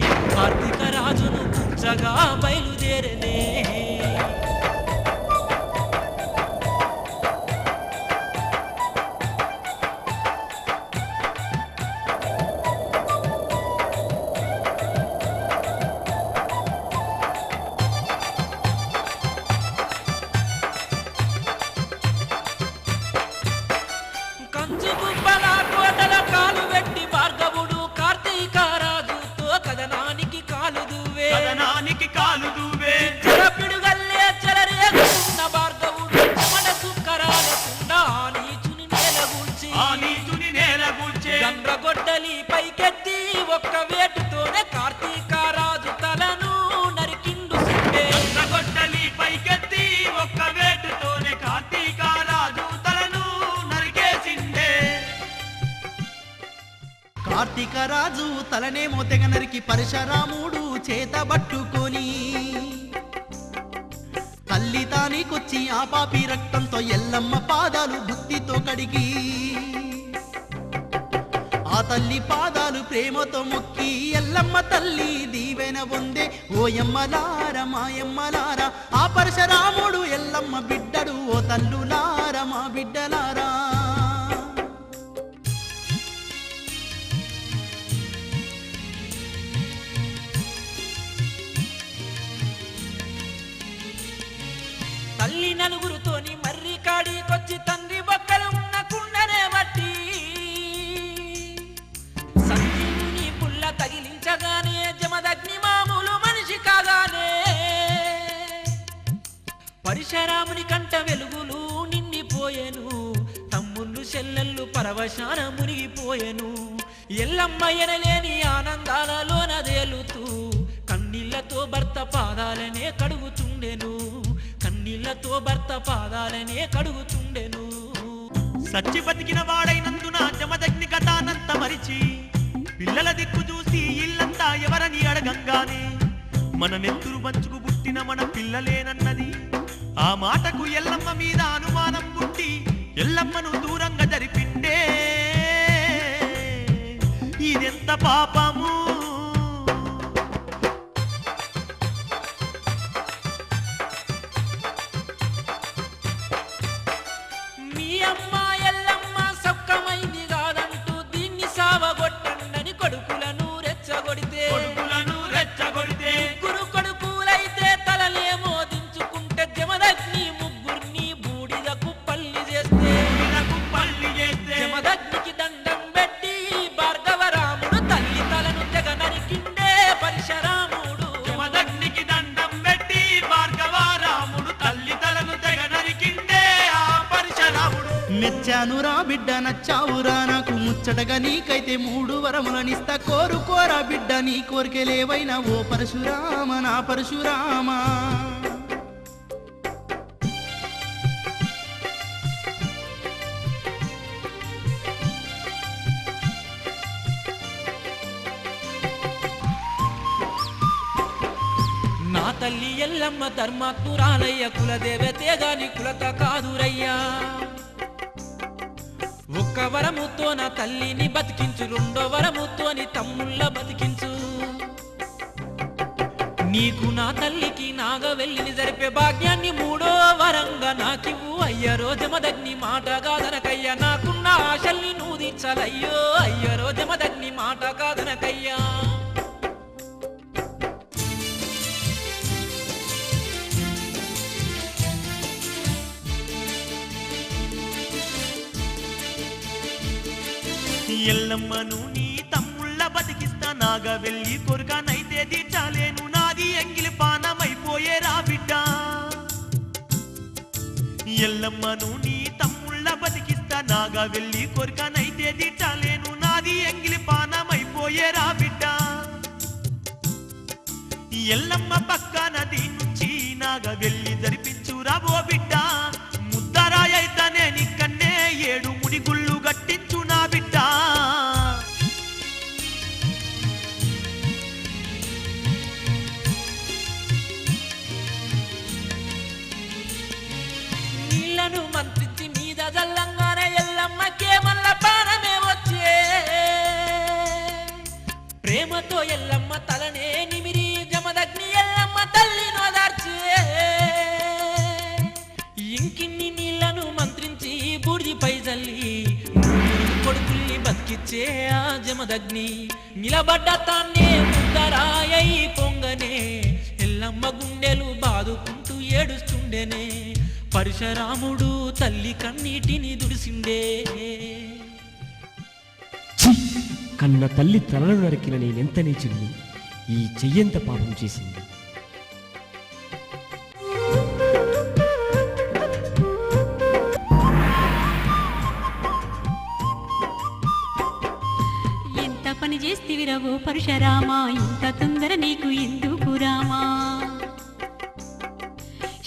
కార్తీక రాజును పుచ్చగా బయలుదేరనే. కార్తీక రాజు తలనేమో తెగ నరికి పరశరాముడు చేత పట్టుకొని. తల్లి తానికొచ్చి ఆ పాపి రక్తంతో ఎల్లమ్మ పాదాలు భక్తితో కడిగి. ఆ తల్లి పాదాలు ప్రేమతో మొక్కి ఎల్లమ్మ తల్లి దీవెన పొందే. ఓయమ్మలార మాయమ్మలార ఆ పరశరాముడు ఎల్లమ్మ బిడ్డడు. ఓ తల్లులార మా బిడ్డలారా. నలుగురుతోని మర్రి కాడికొచ్చి తండ్రి బొక్కలు ఉన్న కుండనే బట్టి. సంజీవిని పుల్ల తగిలించగానే జమదగ్ని మామూలు మనిషి కాగానే. పరిశరాముని కంట వెలుగులు నిండిపోయెను తమ్ముళ్ళు చెల్లెళ్ళు పరవశాన మునిగిపోయెను. ఎల్లమ్మ ఎనలేని ఆనందాలలోన తేలుతూ కన్నీళ్ళతో భర్త పాదాలనే కడు కన్నీళ్ళతో భర్త పాదాలనే కడుగుతుండెను. సచ్చి బతికిన వాడైనందున జమదగ్ని కథానంత మరిచి పిల్లల దిక్కు చూసి ఇల్లంతా ఎవరని అడగంగానే మన నెత్తురు పంచుకు పుట్టిన మన పిల్లలేనన్నది. ఆ మాటకు ఎల్లమ్మ మీద అనుమానం పుట్టి ఎల్లమ్మను దూరంగా జరిపిండే. ఇదెంత పాపము? మీ నచ్చావురా నాకు ముచ్చటగా నీకైతే మూడు వరములనిస్తా. కోరుకోరా బిడ్డ నీ కోరికలేవైనా ఓ పరశురామ నా పరశురామ. నా తల్లి ఎల్లమ్మ ధర్మాత్మురాలయ్య కులదేవతే గాని కులత కాదురయ్యా. ఒక్క వరముతో నా తల్లిని బతికించు రెండో వరముతోని తమ్ముళ్ళ బతికించు. నీకు నా తల్లికి నాగ వెళ్ళిని జరిపే భాగ్యాన్ని మూడో వరంగా నాకివ్వు. అయ్య రోజమదగ్ని మాట కాదనకయ్యా నాకున్న ఆశల్ని నువ్వు తీర్చాలయ్యో అయ్య రోజమదగ్ని మాట కాదనకయ్యా ఎల్లమ్మను నీ తమ్ముళ్ళ బతికిస్తా నాగా వెళ్ళి కొరకనైతే చాలేను నాది ఎంగిలి పానమైపోయే రా బిడ్డ. ఎల్లమ్మను నీ తమ్ముళ్ళ బతికిస్తా నాగా వెళ్ళి కొరకనైతే చాలేను నాది ఎంగిలి పానమైపోయే రా బిడ్డ. ఎల్లమ్మ పక్క నది నుంచి నాగా వెళ్ళి జరిపించురా ఓ బిడ్డ. ముద్దరాయైతనే నిక్కన్నే ఏడు ముడిగుళ్ళు జల్లంగానే ఎల్లమ్మ తలనే నిమిరి జమదగ్ని ఎల్లమ్మ తల్లి నోదార్చే ఇంకిన్ని నీళ్ళను మంత్రించి బూడిదిపై జల్లి కొడుకుల్ని బతికిచ్చే ఆ జమదగ్ని. నిలబడ్డ తాన్నే ముద్దరాయై పొంగనే ఎల్లమ్మ గుండెలు బాదుకుంటూ ఏడుస్తుండెనే. పరశురాముడు తల్లి కన్నీటిని దుడిసిండే. కన్న తల్లి తలను నరికిన నేనెంత నీచుడిని ఈ చెయ్యంత పాపం చేసింది. ఎంత పని చేస్తివిరవో పరశురామా? ఇంత తొందర నీకు ఎందుకు రామా?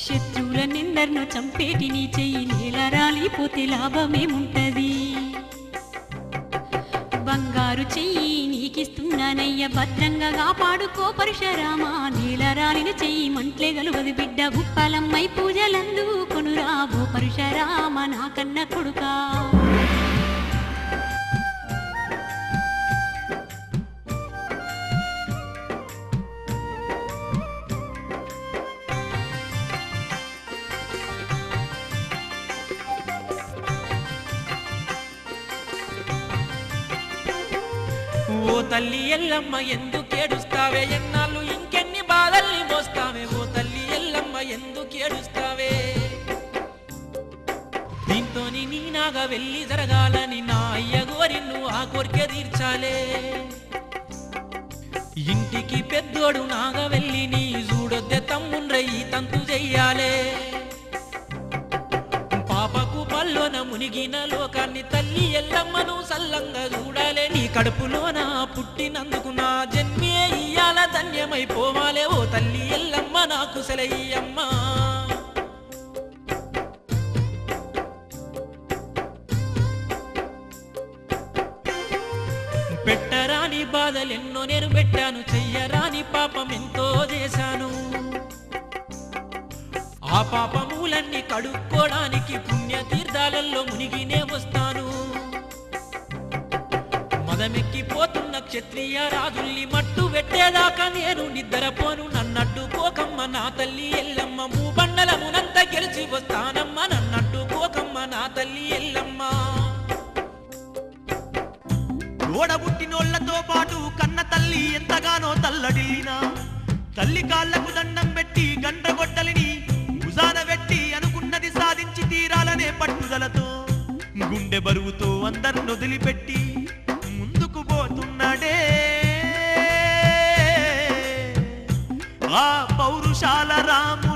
శత్రువులనెందరినో చంపేటి నీ చెయ్యి నేల రాలిపోతే లాభమేముంటది? చెయ్యి నీకిస్తున్నానయ్య. భద్రంగా కాపాడుకో పరశురామా. నీలరాలిన చెయ్యి మంట్లే గలువది బిడ్డ. గుప్పలమ్మై పూజలందు కొనురావో పరశురామ. నా కన్న కొడుకా. తల్లి ఎల్లమ్మ ఎందుకేడుస్తావే ఎన్నాళ్ళు ఇంకెన్ని బాధల్ని మోస్తావే? ఓ తల్లి ఎల్లమ్మ ఎందుకేడుస్తావే దీంతోని నీ నాగా వెళ్ళి జరగాలని నా అయ్య గోరిన్ను ఆ కోరిక తీర్చాలే. ఇంటికి పెద్దోడు నాగా వెళ్ళి నీ చూడొద్దే తమ్ముండ్రయ్యి తంతు చెయ్యాలే. పాపకు పల్లోన మునిగిన లోకాన్ని ఎల్లమ్మను సల్లంగా చూడాలే నీ కడుపులోన పుట్టినందుకు నా జన్మే ఇయ్యాల ధన్యమైపోవాలే ఓ తల్లి ఎల్లమ్మ నాకు సెలయ్యమ్మ పెట్టరాని బాధలెన్నో నేను పెట్టాను చెయ్యరాని పాపం ఎంతో చేశాను. ఆ పాపములన్నీ కడుక్కోడానికి రాజుల్ని మట్టు పెట్టేదాకా నేను నిద్రపోను. నన్నట్టు కోకమ్మ నా తల్లి ఎల్లమ్మ మూబండలమునంత గెలిచి వస్తానమ్మ. నన్నట్టు కోకమ్మ నా తల్లి ఎల్లమ్మ. ఓడబుట్టినోళ్ళతో పాటు కన్న తల్లి ఎంతగానో తల్లడిల్లినా తల్లి కాళ్ళకు దండం పెట్టి గండ్రగొడ్డలిని భుజాన పెట్టి అనుకున్నది సాధించి తీరాలనే పట్టుదలతో గుండె బరువుతో అందరు వదిలిపెట్టి ఆ రామ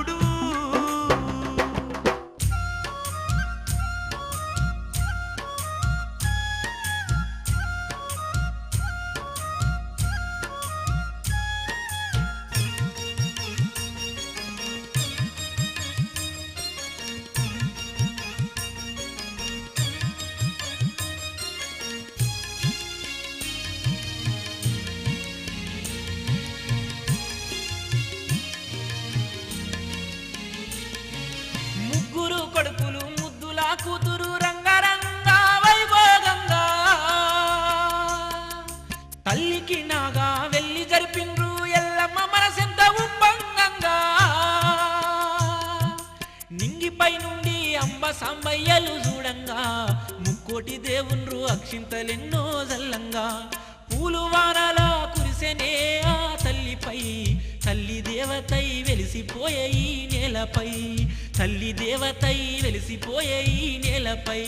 తల్లికి నాగా వెళ్ళి జరిపిండ్రు ఎల్లమ్మ మనసెంత ఉప్పంగంగా. నింగిపై నుండి అంబ సాంబయ్యలు చూడంగా ముక్కోటి దేవుండ్రు అక్షింతలెన్నో జల్లంగా. పూలు వారాలా కురిసెనే ఆ తల్లిపై తల్లి దేవతై వెలిసిపోయే ఈ నేలపై తల్లి దేవతై వెలిసిపోయే ఈ నేలపై.